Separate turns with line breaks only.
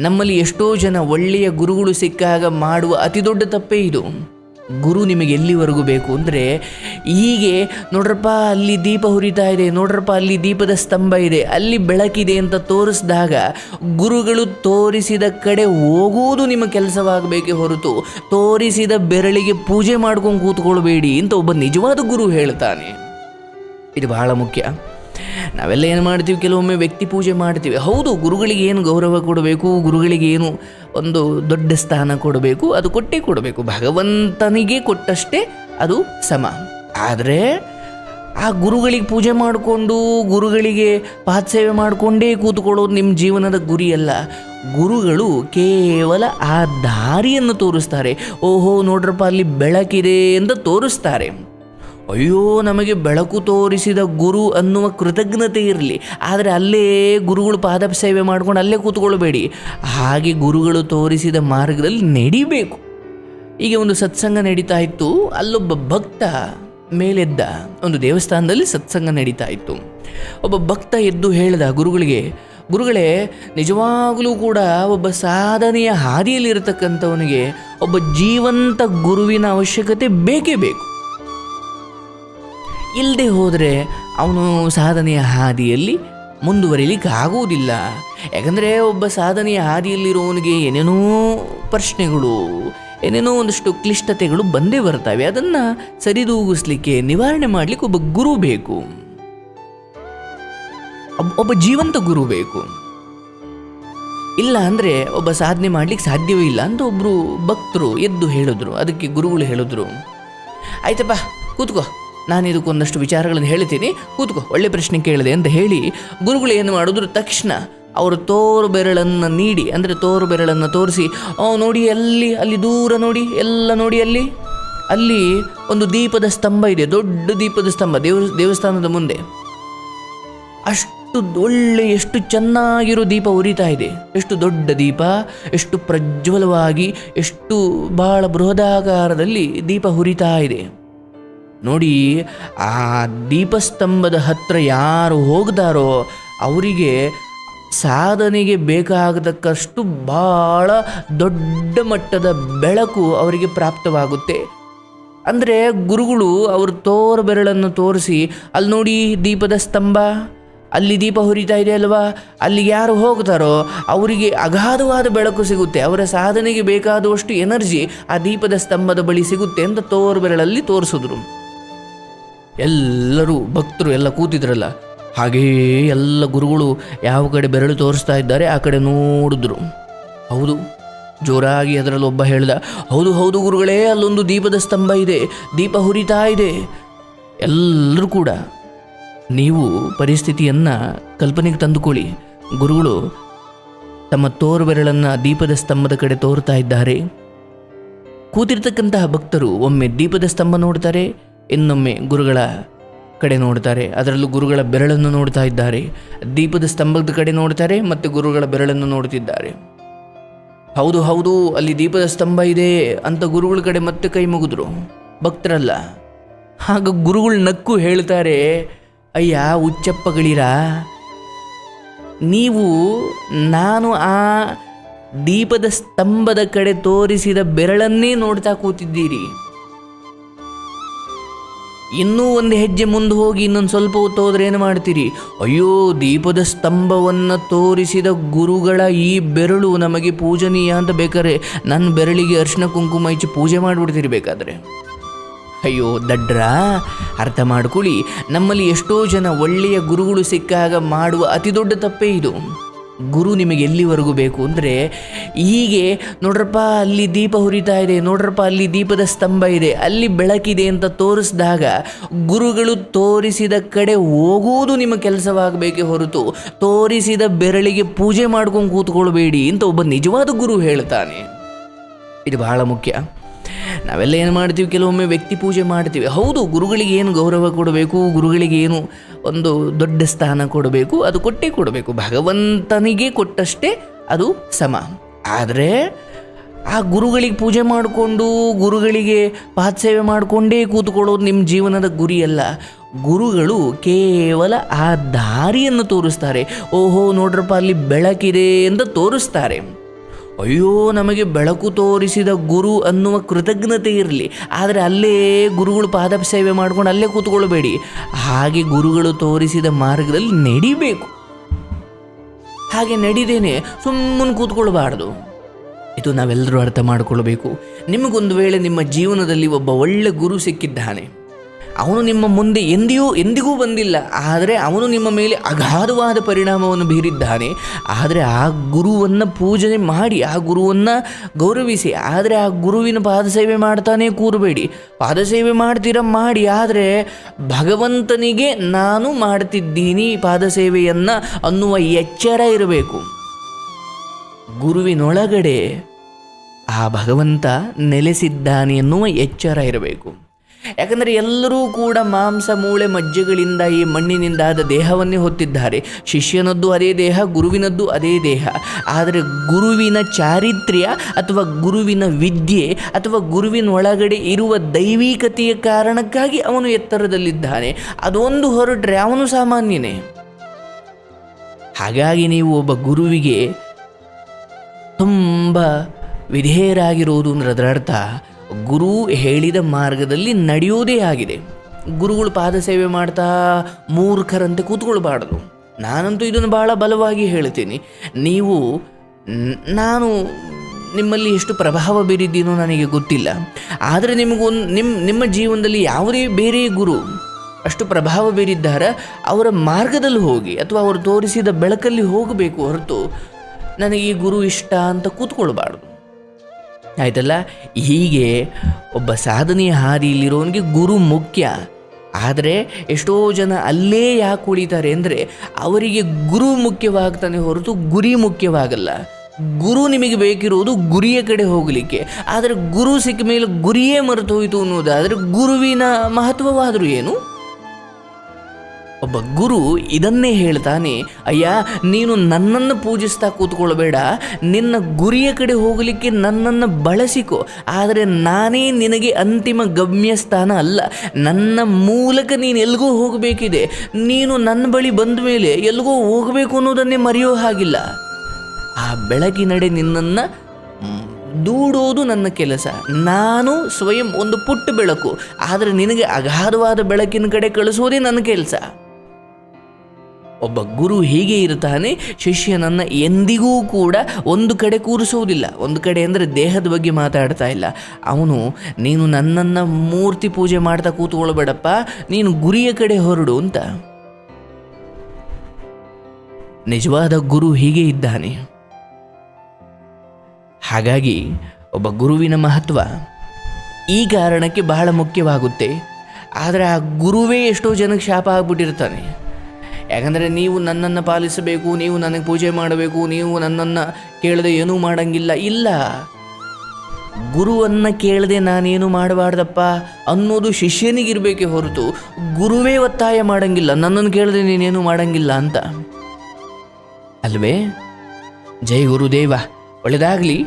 ನಮ್ಮಲ್ಲಿ ಎಷ್ಟೋ ಜನ ಒಳ್ಳೆಯ ಗುರುಗಳು ಸಿಕ್ಕಾಗ ಮಾಡುವ ಅತಿ ದೊಡ್ಡ ತಪ್ಪೇ ಇದು. ಗುರು ನಿಮಗೆ ಎಲ್ಲಿವರೆಗೂ ಬೇಕು ಅಂದರೆ ಹೀಗೆ, ನೋಡ್ರಪ್ಪ ಅಲ್ಲಿ ದೀಪ ಹುರಿತಾ ಇದೆ, ನೋಡ್ರಪ್ಪ ಅಲ್ಲಿ ದೀಪದ ಸ್ತಂಭ ಇದೆ, ಅಲ್ಲಿ ಬೆಳಕಿದೆ ಅಂತ ತೋರಿಸಿದಾಗ ಗುರುಗಳು ತೋರಿಸಿದ ಕಡೆ ಹೋಗುವುದು ನಿಮ್ಮ ಕೆಲಸವಾಗಬೇಕೇ ಹೊರತು, ತೋರಿಸಿದ ಬೆರಳಿಗೆ ಪೂಜೆ ಮಾಡ್ಕೊಂಡು ಕೂತ್ಕೊಳ್ಬೇಡಿ ಅಂತ ಒಬ್ಬ ನಿಜವಾದ ಗುರು ಹೇಳ್ತಾನೆ. ಇದು ಬಹಳ ಮುಖ್ಯ. ನಾವೆಲ್ಲ ಏನು ಮಾಡ್ತೀವಿ? ಕೆಲವೊಮ್ಮೆ ವ್ಯಕ್ತಿ ಪೂಜೆ ಮಾಡ್ತೀವಿ. ಹೌದು, ಗುರುಗಳಿಗೆ ಏನು ಗೌರವ ಕೊಡಬೇಕು? ಗುರುಗಳಿಗೆ ಏನು ಒಂದು ದೊಡ್ಡ ಸ್ಥಾನ ಕೊಡಬೇಕು? ಅದು ಕೊಟ್ಟೇ ಕೊಡಬೇಕು. ಭಗವಂತನಿಗೆ ಕೊಟ್ಟಷ್ಟೇ ಅದು ಸಮ. ಆದರೆ ಆ ಗುರುಗಳಿಗೆ ಪೂಜೆ ಮಾಡಿಕೊಂಡು, ಗುರುಗಳಿಗೆ ಪಾದಸೇವೆ ಮಾಡಿಕೊಂಡೇ ಕೂತ್ಕೊಳ್ಳೋದು ನಿಮ್ಮ ಜೀವನದ ಗುರಿಯಲ್ಲ ಗುರುಗಳು ಕೇವಲ ಆ ದಾರಿಯನ್ನು ತೋರಿಸ್ತಾರೆ. ಓಹೋ, ನೋಡ್ರಪ್ಪ, ಅಲ್ಲಿ ಬೆಳಕಿದೆ ಅಂತ ತೋರಿಸ್ತಾರೆ. ಅಯ್ಯೋ, ನಮಗೆ ಬೆಳಕು ತೋರಿಸಿದ ಗುರು ಅನ್ನುವ ಕೃತಜ್ಞತೆ ಇರಲಿ. ಆದರೆ ಅಲ್ಲೇ ಗುರುಗಳು ಪಾದ ಸೇವೆ ಮಾಡ್ಕೊಂಡು ಅಲ್ಲೇ ಕೂತ್ಕೊಳ್ಬೇಡಿ. ಹಾಗೆ ಗುರುಗಳು ತೋರಿಸಿದ ಮಾರ್ಗದಲ್ಲಿ ನಡಿಬೇಕು. ಈಗ ಒಂದು ಸತ್ಸಂಗ ನಡೀತಾ ಇತ್ತು. ಅಲ್ಲೊಬ್ಬ ಭಕ್ತ ಮೇಲೆದ್ದ ಒಂದು ದೇವಸ್ಥಾನದಲ್ಲಿ ಸತ್ಸಂಗ ನಡೀತಾ ಇತ್ತು. ಒಬ್ಬ ಭಕ್ತ ಎದ್ದು ಹೇಳಿದ ಗುರುಗಳಿಗೆ, ಗುರುಗಳೇ, ನಿಜವಾಗಲೂ ಕೂಡ ಒಬ್ಬ ಸಾಧನೆಯ ಹಾದಿಯಲ್ಲಿರತಕ್ಕಂಥವನಿಗೆ ಒಬ್ಬ ಜೀವಂತ ಗುರುವಿನ ಅವಶ್ಯಕತೆ ಬೇಕೇ ಬೇಕು. ಇಲ್ಲದೆ ಹೋದರೆ ಅವನು ಸಾಧನೆಯ ಹಾದಿಯಲ್ಲಿ ಮುಂದುವರಿಲಿಕ್ಕೆ ಆಗುವುದಿಲ್ಲ. ಯಾಕಂದರೆ ಒಬ್ಬ ಸಾಧನೆಯ ಹಾದಿಯಲ್ಲಿರುವವನಿಗೆ ಏನೇನೋ ಪ್ರಶ್ನೆಗಳು, ಏನೇನೋ ಒಂದಷ್ಟು ಕ್ಲಿಷ್ಟತೆಗಳು ಬಂದೇ ಬರ್ತವೆ ಅದನ್ನು ಸರಿದೂಗಿಸ್ಲಿಕ್ಕೆ, ನಿವಾರಣೆ ಮಾಡಲಿಕ್ಕೆ ಒಬ್ಬ ಗುರು ಬೇಕು. ಒಬ್- ಒಬ್ಬ ಜೀವಂತ ಗುರು ಬೇಕು. ಇಲ್ಲ ಅಂದರೆ ಒಬ್ಬ ಸಾಧನೆ ಮಾಡಲಿಕ್ಕೆ ಸಾಧ್ಯವೇ ಇಲ್ಲ ಅಂತ ಒಬ್ಬರು ಭಕ್ತರು ಎದ್ದು ಹೇಳಿದ್ರು. ಅದಕ್ಕೆ ಗುರುಗಳು ಹೇಳಿದ್ರು. ಆಯ್ತಪ್ಪ, ಕೂತ್ಕೋ. ನಾನು ಇದಕ್ಕೊಂದಷ್ಟು ವಿಚಾರಗಳನ್ನು ಹೇಳ್ತೀನಿ ಕೂತ್ಕೋ, ಒಳ್ಳೆ ಪ್ರಶ್ನೆ ಕೇಳಿದೆ ಅಂತ ಹೇಳಿ ಗುರುಗಳು ಏನು ಮಾಡಿದ್ರು ತಕ್ಷಣ ಅವರು ತೋರು ಬೆರಳನ್ನು ನೀಡಿ, ಅಂದರೆ ತೋರು ಬೆರಳನ್ನು ತೋರಿಸಿ ಓ ನೋಡಿ ಅಲ್ಲಿ ಅಲ್ಲಿ ದೂರ ನೋಡಿ, ಎಲ್ಲ ನೋಡಿ ಅಲ್ಲಿ. ಅಲ್ಲಿ ಒಂದು ದೀಪದ ಸ್ತಂಭ ಇದೆ, ದೊಡ್ಡ ದೀಪದ ಸ್ತಂಭ ದೇವ ದೇವಸ್ಥಾನದ ಮುಂದೆ. ಅಷ್ಟು ಒಳ್ಳೆ, ಎಷ್ಟು ಚೆನ್ನಾಗಿರೋ ದೀಪ ಉರಿತಾ ಇದೆ. ಎಷ್ಟು ದೊಡ್ಡ ದೀಪ, ಎಷ್ಟು ಪ್ರಜ್ವಲವಾಗಿ, ಎಷ್ಟು ಬಹಳ ಬೃಹದಾಕಾರದಲ್ಲಿ ದೀಪ ಹುರಿತಾ ಇದೆ. ನೋಡಿ, ಆ ದೀಪಸ್ತಂಭದ ಹತ್ರ ಯಾರು ಹೋಗ್ದಾರೋ ಅವರಿಗೆ ಸಾಧನೆಗೆ ಬೇಕಾಗತಕ್ಕಷ್ಟು ಭಾಳ ದೊಡ್ಡ ಮಟ್ಟದ ಬೆಳಕು ಅವರಿಗೆ ಪ್ರಾಪ್ತವಾಗುತ್ತೆ. ಅಂದರೆ ಗುರುಗಳು ಅವರು ತೋರ ಬೆರಳನ್ನು ತೋರಿಸಿ, ಅಲ್ಲಿ ನೋಡಿ ದೀಪದ ಸ್ತಂಭ, ಅಲ್ಲಿ ದೀಪ ಹುರಿತಾ ಇದೆ ಅಲ್ವಾ? ಅಲ್ಲಿ ಯಾರು ಹೋಗ್ತಾರೋ ಅವರಿಗೆ ಅಗಾಧವಾದ ಬೆಳಕು ಸಿಗುತ್ತೆ, ಅವರ ಸಾಧನೆಗೆ ಬೇಕಾದಷ್ಟು ಎನರ್ಜಿ ಆ ದೀಪದ ಸ್ತಂಭದ ಬಳಿ ಸಿಗುತ್ತೆ ಅಂತ ತೋರು ಬೆರಳಲ್ಲಿ ತೋರಿಸಿದ್ರು. ಎಲ್ಲರೂ ಭಕ್ತರು ಎಲ್ಲ ಕೂತಿದ್ರಲ್ಲ, ಹಾಗೇ ಎಲ್ಲ ಗುರುಗಳು ಯಾವ ಕಡೆ ಬೆರಳು ತೋರಿಸ್ತಾ ಇದ್ದಾರೆ ಆ ಕಡೆ ನೋಡಿದ್ರು. ಹೌದು, ಜೋರಾಗಿ ಅದರಲ್ಲಿ ಒಬ್ಬ ಹೇಳ್ದ, ಹೌದು ಹೌದು ಗುರುಗಳೇ, ಅಲ್ಲೊಂದು ದೀಪದ ಸ್ತಂಭ ಇದೆ, ದೀಪ ಹುರಿತಾ ಇದೆ. ಎಲ್ಲರೂ ಕೂಡ, ನೀವು ಪರಿಸ್ಥಿತಿಯನ್ನು ಕಲ್ಪನೆಗೆ ತಂದುಕೊಳ್ಳಿ. ಗುರುಗಳು ತಮ್ಮ ತೋರು ಬೆರಳನ್ನು ದೀಪದ ಸ್ತಂಭದ ಕಡೆ ತೋರ್ತಾ ಇದ್ದಾರೆ. ಕೂತಿರ್ತಕ್ಕಂತಹ ಭಕ್ತರು ಒಮ್ಮೆ ದೀಪದ ಸ್ತಂಭ ನೋಡ್ತಾರೆ ಇನ್ನೊಮ್ಮೆ ಗುರುಗಳ ಕಡೆ ನೋಡ್ತಾರೆ. ಅದರಲ್ಲೂ ಗುರುಗಳ ಬೆರಳನ್ನು ನೋಡ್ತಾ ಇದ್ದಾರೆ. ದೀಪದ ಸ್ತಂಭದ ಕಡೆ ನೋಡ್ತಾರೆ ಮತ್ತು ಗುರುಗಳ ಬೆರಳನ್ನು ನೋಡ್ತಿದ್ದಾರೆ. ಹೌದು ಹೌದು, ಅಲ್ಲಿ ದೀಪದ ಸ್ತಂಭ ಇದೆ ಅಂತ ಗುರುಗಳ ಕಡೆ ಮತ್ತೆ ಕೈ ಮುಗಿದ್ರು. ಭಕ್ತರಲ್ಲ. ಹಾಗ ಗುರುಗಳು ನಕ್ಕು ಹೇಳ್ತಾರೆ, ಅಯ್ಯ ಉಚ್ಚಪ್ಪಗಳಿರ ನೀವು ನಾನು ಆ ದೀಪದ ಸ್ತಂಭದ ಕಡೆ ತೋರಿಸಿದ ಬೆರಳನ್ನೇ ನೋಡ್ತಾ ಕೂತಿದ್ದೀರಿ. ಇನ್ನೂ ಒಂದು ಹೆಜ್ಜೆ ಮುಂದೆ ಹೋಗಿ ಇನ್ನೊಂದು ಸ್ವಲ್ಪ ಹೊತ್ತು ಹೋದ್ರೆ ಏನು ಮಾಡ್ತೀರಿ? ಅಯ್ಯೋ, ದೀಪದ ಸ್ತಂಭವನ್ನು ತೋರಿಸಿದ ಗುರುಗಳ ಈ ಬೆರಳು ನಮಗೆ ಪೂಜನೀಯ ಅಂತ ಬೇಕಾದ್ರೆ ನನ್ನ ಬೆರಳಿಗೆ ಅರ್ಶಿನ ಕುಂಕುಮ ಹಚ್ಚಿ ಪೂಜೆ ಮಾಡಿಬಿಡ್ತೀರಿ ಬೇಕಾದರೆ. ಅಯ್ಯೋ, ದಡ್ರ, ಅರ್ಥ ಮಾಡ್ಕೊಳ್ಳಿ. ನಮ್ಮಲ್ಲಿ ಎಷ್ಟೋ ಜನ ಒಳ್ಳೆಯ ಗುರುಗಳು ಸಿಕ್ಕಾಗ ಮಾಡುವ ಅತಿ ದೊಡ್ಡ ತಪ್ಪೇ ಇದು. ಗುರು ನಿಮಗೆ ಎಲ್ಲಿವರೆಗೂ ಬೇಕು ಅಂದರೆ ಹೀಗೆ, ನೋಡ್ರಪ್ಪ ಅಲ್ಲಿ ದೀಪ ಹುರಿತಾ ಇದೆ, ನೋಡ್ರಪ್ಪ ಅಲ್ಲಿ ದೀಪದ ಸ್ತಂಭ ಇದೆ, ಅಲ್ಲಿ ಬೆಳಕಿದೆ ಅಂತ ತೋರಿಸಿದಾಗ ಗುರುಗಳು ತೋರಿಸಿದ ಕಡೆ ಹೋಗುವುದು ನಿಮ್ಮ ಕೆಲಸವಾಗಬೇಕೇ ಹೊರತು, ತೋರಿಸಿದ ಬೆರಳಿಗೆ ಪೂಜೆ ಮಾಡ್ಕೊಂಡು ಕೂತ್ಕೊಳ್ಬೇಡಿ ಅಂತ ಒಬ್ಬ ನಿಜವಾದ ಗುರು ಹೇಳ್ತಾನೆ. ಇದು ಬಹಳ ಮುಖ್ಯ. ನಾವೆಲ್ಲ ಏನು ಮಾಡ್ತೀವಿ? ಕೆಲವೊಮ್ಮೆ ವ್ಯಕ್ತಿ ಪೂಜೆ ಮಾಡ್ತೀವಿ. ಹೌದು, ಗುರುಗಳಿಗೆ ಏನು ಗೌರವ ಕೊಡಬೇಕು? ಗುರುಗಳಿಗೆ ಏನು ಒಂದು ದೊಡ್ಡ ಸ್ಥಾನ ಕೊಡಬೇಕು? ಅದು ಕೊಟ್ಟೇ ಕೊಡಬೇಕು. ಭಗವಂತನಿಗೆ ಕೊಟ್ಟಷ್ಟೇ ಅದು ಸಮ. ಆದರೆ ಆ ಗುರುಗಳಿಗೆ ಪೂಜೆ ಮಾಡಿಕೊಂಡು, ಗುರುಗಳಿಗೆ ಪಾದಸೇವೆ ಮಾಡಿಕೊಂಡೇ ಕೂತ್ಕೊಳ್ಳೋದು ನಿಮ್ಮ ಜೀವನದ ಗುರಿಯಲ್ಲ ಗುರುಗಳು ಕೇವಲ ಆ ದಾರಿಯನ್ನು ತೋರಿಸ್ತಾರೆ. ಓಹೋ, ನೋಡ್ರಪ್ಪ, ಅಲ್ಲಿ ಬೆಳಕಿದೆ ಅಂತ ತೋರಿಸ್ತಾರೆ. ಅಯ್ಯೋ, ನಮಗೆ ಬೆಳಕು ತೋರಿಸಿದ ಗುರು ಅನ್ನುವ ಕೃತಜ್ಞತೆ ಇರಲಿ. ಆದರೆ ಅಲ್ಲೇ ಗುರುಗಳು ಪಾದ ಸೇವೆ ಮಾಡ್ಕೊಂಡು ಅಲ್ಲೇ ಕೂತ್ಕೊಳ್ಬೇಡಿ. ಹಾಗೆ ಗುರುಗಳು ತೋರಿಸಿದ ಮಾರ್ಗದಲ್ಲಿ ನಡಿಬೇಕು. ಹಾಗೆ ನಡಿದೇನೆ ಸುಮ್ಮನೆ ಕೂತ್ಕೊಳ್ಬಾರ್ದು. ಇದು ನಾವೆಲ್ಲರೂ ಅರ್ಥ ಮಾಡಿಕೊಳ್ಬೇಕು. ನಿಮಗೊಂದು ವೇಳೆ ನಿಮ್ಮ ಜೀವನದಲ್ಲಿ ಒಬ್ಬ ಒಳ್ಳೆ ಗುರು ಸಿಕ್ಕಿದ್ದಾನೆ. ಅವನು ನಿಮ್ಮ ಮುಂದೆ ಎಂದಿಯೂ ಎಂದಿಗೂ ಬಂದಿಲ್ಲ. ಆದರೆ ಅವನು ನಿಮ್ಮ ಮೇಲೆ ಅಗಾಧವಾದ ಪರಿಣಾಮವನ್ನು ಬೀರಿದ್ದಾನೆ. ಆದರೆ ಆ ಗುರುವನ್ನು ಪೂಜನೆ ಮಾಡಿ, ಆ ಗುರುವನ್ನು ಗೌರವಿಸಿ, ಆದರೆ ಆ ಗುರುವಿನ ಪಾದಸೇವೆ ಮಾಡ್ತಾನೆ ಕೂರಬೇಡಿ. ಪಾದಸೇವೆ ಮಾಡ್ತೀರ? ಮಾಡಿ, ಆದರೆ ಭಗವಂತನಿಗೆ ನಾನು ಮಾಡ್ತಿದ್ದೀನಿ ಪಾದಸೇವೆಯನ್ನು ಅನ್ನುವ ಎಚ್ಚರ ಇರಬೇಕು. ಗುರುವಿನೊಳಗಡೆ ಆ ಭಗವಂತ ನೆಲೆಸಿದ್ದಾನೆ ಎನ್ನುವ ಎಚ್ಚರ ಇರಬೇಕು. ಯಾಕಂದರೆ ಎಲ್ಲರೂ ಕೂಡ ಮಾಂಸ, ಮೂಳೆ ಮಜ್ಜೆಗಳಿಂದ ಈ ಮಣ್ಣಿನಿಂದಾದ ದೇಹವನ್ನೇ ಹೊತ್ತಿದ್ದಾರೆ. ಶಿಷ್ಯನದ್ದು ಅದೇ ದೇಹ, ಗುರುವಿನದ್ದು ಅದೇ ದೇಹ. ಆದರೆ ಗುರುವಿನ ಚಾರಿತ್ರ್ಯ ಅಥವಾ ಗುರುವಿನ ವಿದ್ಯೆ ಅಥವಾ ಗುರುವಿನ ಒಳಗಡೆ ಇರುವ ದೈವಿಕತೆಯ ಕಾರಣಕ್ಕಾಗಿ ಅವನು ಎತ್ತರದಲ್ಲಿದ್ದಾನೆ. ಅದೊಂದು ಹೊರಟ್ರೆ ಅವನು ಸಾಮಾನ್ಯನೇ. ಹಾಗಾಗಿ ನೀವು ಒಬ್ಬ ಗುರುವಿಗೆ ತುಂಬ ವಿಧೇಯರಾಗಿರುವುದು ಅಂದ್ರೆ ಅದರ ಅರ್ಥ ಗುರು ಹೇಳಿದ ಮಾರ್ಗದಲ್ಲಿ ನಡೆಯುವುದೇ ಆಗಿದೆ. ಗುರುಗಳು ಪಾದ ಸೇವೆ ಮಾಡ್ತಾ ಮೂರ್ಖರಂತೆ ಕೂತ್ಕೊಳ್ಬಾರ್ದು. ನಾನಂತೂ ಇದನ್ನು ಭಾಳ ಬಲವಾಗಿ ಹೇಳ್ತೀನಿ ನೀವು ನಾನು ನಿಮ್ಮಲ್ಲಿ ಎಷ್ಟು ಪ್ರಭಾವ ಬೀರಿದ್ದೀನೋ ನನಗೆ ಗೊತ್ತಿಲ್ಲ. ಆದರೆ ನಿಮಗೊಂದು ನಿಮ್ಮ ನಿಮ್ಮ ಜೀವನದಲ್ಲಿ ಯಾವುದೇ ಬೇರೆ ಗುರು ಅಷ್ಟು ಪ್ರಭಾವ ಬೀರಿದ್ದಾರ, ಅವರ ಮಾರ್ಗದಲ್ಲಿ ಹೋಗಿ ಅಥವಾ ಅವರು ತೋರಿಸಿದ ಬೆಳಕಲ್ಲಿ ಹೋಗಬೇಕು ಹೊರತು ನನಗೆ ಈ ಗುರು ಇಷ್ಟ ಅಂತ ಕೂತ್ಕೊಳ್ಬಾರ್ದು. ಆಯ್ತಲ್ಲ? ಹೀಗೆ ಒಬ್ಬ ಸಾಧನೆಯ ಹಾದಿಯಲ್ಲಿರೋನಿಗೆ ಗುರು ಮುಖ್ಯ. ಆದರೆ ಎಷ್ಟೋ ಜನ ಅಲ್ಲೇ ಯಾಕೆ ಉಳಿತಾರೆ ಅಂದರೆ ಅವರಿಗೆ ಗುರು ಮುಖ್ಯವಾಗ್ತಾನೆ ಹೊರತು ಗುರಿ ಮುಖ್ಯವಾಗಲ್ಲ. ಗುರು ನಿಮಗೆ ಬೇಕಿರುವುದು ಗುರಿಯ ಕಡೆ ಹೋಗಲಿಕ್ಕೆ. ಆದರೆ ಗುರು ಸಿಕ್ಕ ಮೇಲೆ ಗುರಿಯೇ ಮರೆತು ಹೋಯಿತು ಅನ್ನೋದಾದರೆ ಗುರುವಿನ ಮಹತ್ವವಾದರೂ ಏನು? ಒಬ್ಬ ಗುರು ಇದನ್ನೇ ಹೇಳ್ತಾನೆ, ಅಯ್ಯ, ನೀನು ನನ್ನನ್ನು ಪೂಜಿಸ್ತಾ ಕೂತ್ಕೊಳ್ಬೇಡ. ನಿನ್ನ ಗುರಿಯ ಕಡೆ ಹೋಗಲಿಕ್ಕೆ ನನ್ನನ್ನು ಬಳಸಿಕೊ. ಆದರೆ ನಾನೇ ನಿನಗೆ ಅಂತಿಮ ಗಮ್ಯಸ್ಥಾನ ಅಲ್ಲ. ನನ್ನ ಮೂಲಕ ನೀನು ಎಲ್ಗೂ ಹೋಗಬೇಕಿದೆ. ನೀನು ನನ್ನ ಬಳಿ ಬಂದ ಮೇಲೆ ಎಲ್ಗೋ ಹೋಗಬೇಕು ಅನ್ನೋದನ್ನೇ ಮರೆಯೋ ಹಾಗಿಲ್ಲ. ಆ ಬೆಳಕಿನಡೆ ನಿನ್ನನ್ನು ದೂಡೋದು ನನ್ನ ಕೆಲಸ. ನಾನು ಸ್ವಯಂ ಒಂದು ಪುಟ್ಟ ಬೆಳಕು. ಆದರೆ ನಿನಗೆ ಅಗಾಧವಾದ ಬೆಳಕಿನ ಕಡೆ ಕಳಿಸೋದೇ ನನ್ನ ಕೆಲಸ. ಒಬ್ಬ ಗುರು ಹೀಗೆ ಇರ್ತಾನೆ ಶಿಷ್ಯನನ್ನು ಎಂದಿಗೂ ಕೂಡ ಒಂದು ಕಡೆ ಕೂರಿಸುವುದಿಲ್ಲ. ಒಂದು ಕಡೆ ಅಂದರೆ ದೇಹದ ಬಗ್ಗೆ ಮಾತಾಡ್ತಾ ಇಲ್ಲ. ಅವನು, ನೀನು ನನ್ನನ್ನು ಮೂರ್ತಿ ಪೂಜೆ ಮಾಡ್ತಾ ಕೂತ್ಕೊಳ್ಬೇಡಪ್ಪ, ನೀನು ಗುರಿಯ ಕಡೆ ಹೊರಡು ಅಂತ. ನಿಜವಾದ ಗುರು ಹೀಗೆ ಇದ್ದಾನೆ. ಹಾಗಾಗಿ ಒಬ್ಬ ಗುರುವಿನ ಮಹತ್ವ ಈ ಕಾರಣಕ್ಕೆ ಬಹಳ ಮುಖ್ಯವಾಗುತ್ತೆ. ಆದರೆ ಆ ಗುರುವೇ ಎಷ್ಟೋ ಜನಕ್ಕೆ ಶಾಪ ಆಗ್ಬಿಟ್ಟಿರ್ತಾನೆ. ಯಾಕಂದರೆ ನೀವು ನನ್ನನ್ನು ಪಾಲಿಸಬೇಕು, ನೀವು ನನಗೆ ಪೂಜೆ ಮಾಡಬೇಕು, ನೀವು ನನ್ನನ್ನು ಕೇಳದೆ ಏನೂ ಮಾಡಂಗಿಲ್ಲ. ಇಲ್ಲ. ಗುರುವನ್ನು ಕೇಳದೆ ನಾನೇನು ಮಾಡಬಾರ್ದಪ್ಪ ಅನ್ನೋದು ಶಿಷ್ಯನಿಗಿರಬೇಕೇ ಹೊರತು ಗುರುವೇ ಒತ್ತಾಯ ಮಾಡಂಗಿಲ್ಲ. ನನ್ನನ್ನು ಕೇಳದೆ ನೀನೇನು ಮಾಡಂಗಿಲ್ಲ ಅಂತ. ಅಲ್ವೇ? ಜೈ ಗುರುದೇವ. ಒಳ್ಳೆಯದಾಗಲಿ